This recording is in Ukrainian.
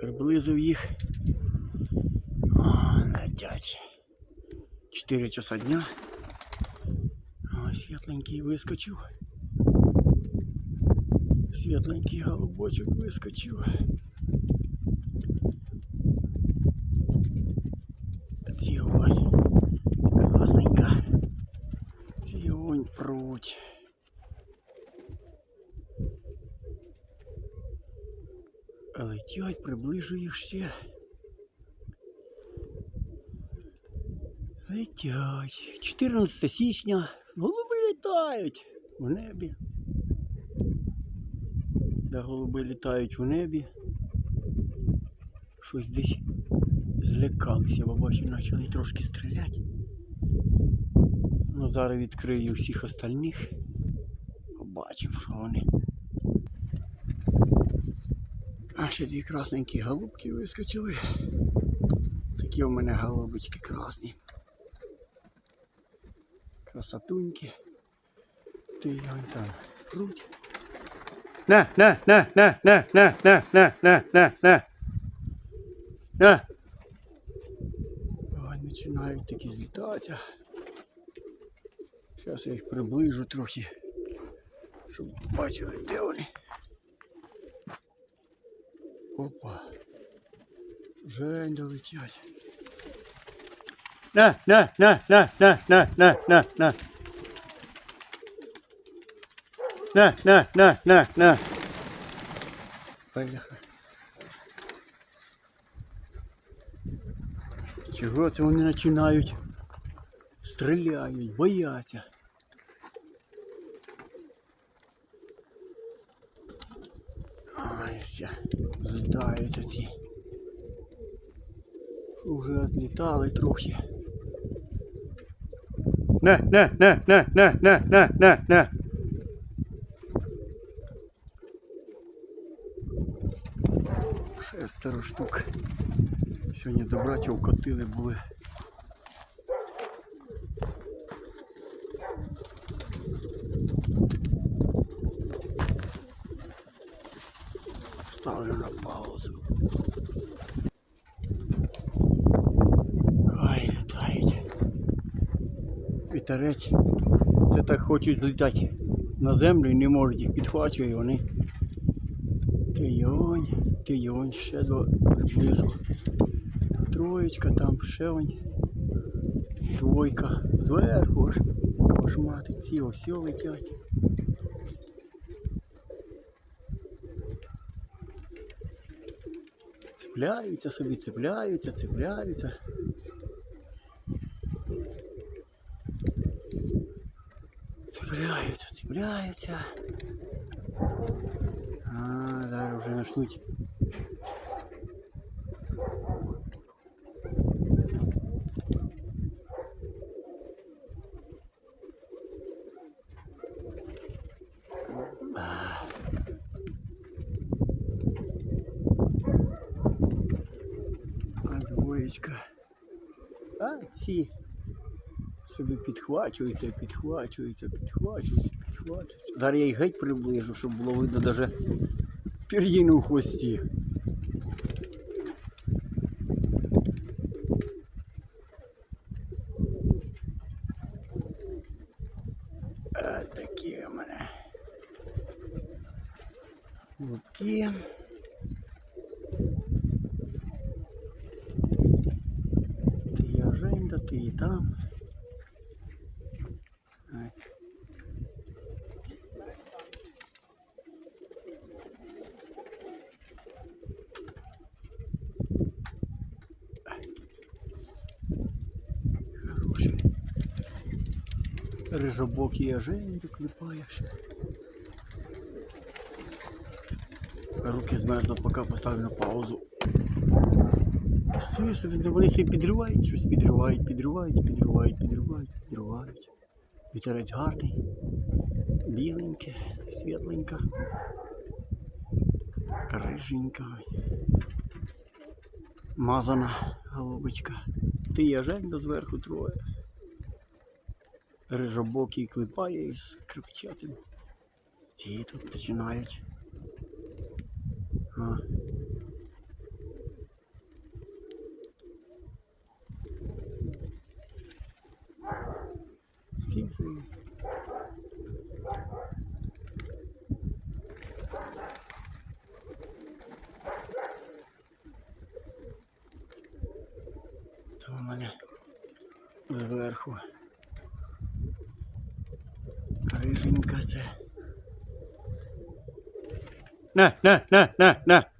Приблизив їх. О, летять. 4 часа дня. О, світленький вискочив. Світленький голубочок вискочив. Ці ось. Класненька. Ці онь пруть. Летять, приближу їх ще. Летять. 14 січня. Голуби літають в небі. Да, голуби літають в небі. Щось десь злякалися, бо бачу, почали трошки стріляти. Ну, зараз відкрию всіх остальних. Побачимо, що вони. А ще дві красненькі голубки вискочили. Такі у мене голубочки красні. Красотуньки. Ти вон там круть. На, на, на, на, на, на, на, на, на, на, на. На. Ой, починають такі злітатися. Зараз я їх приближу трохи, щоб бачили, де вони. Опа. Жень долетять. На, на, на, на, на, на, на, на, на. На, на, на, на, на. Бляха. Чого це вони починають? Стріляють, бояться. Ай, все, злітаються ці. Уже відлітали трохи. На, на, на, на, на, на, на, на, на. Шестеро штук. Сьогодні добрачі вкотили були. Ставлю на паузу. Ай, літають. Вітерець. Це так хочуть злітати на землю і не можуть їх підхвачує вони. Ти йонь, ти йонь, ще до приблизу. Троєчка там, ще онь. Двойка. Зверху ж. Кошмати ці ось летять. Цепляються собі, цепляються, цепляються. Цепляються, цепляються. А, зараз вже почнуть. А. А ці собі підхвачуються, підхвачуються, підхвачуються, підхвачуються. Зараз я їх геть приближу, щоб було видно навіть пір'їну в хвості. Такі у мене. Луки. Ти і аженда, і там. Так. Хороший. Рижобокий аженду клепає ще. Руки змерзли, поки поставлю на паузу. Стою собі, вони собі підривають, щось підривають, підривають, підривають, підривають, підривають. Вітерець гарний, біленьке, світленька, риженька. Мазана голубочка. Ти я Жень зверху троє. Рижобокий клепає із крепчатим. Ці тут починають. А. вилізли. То у мене зверху. Риженька це. На, на, на, на, на.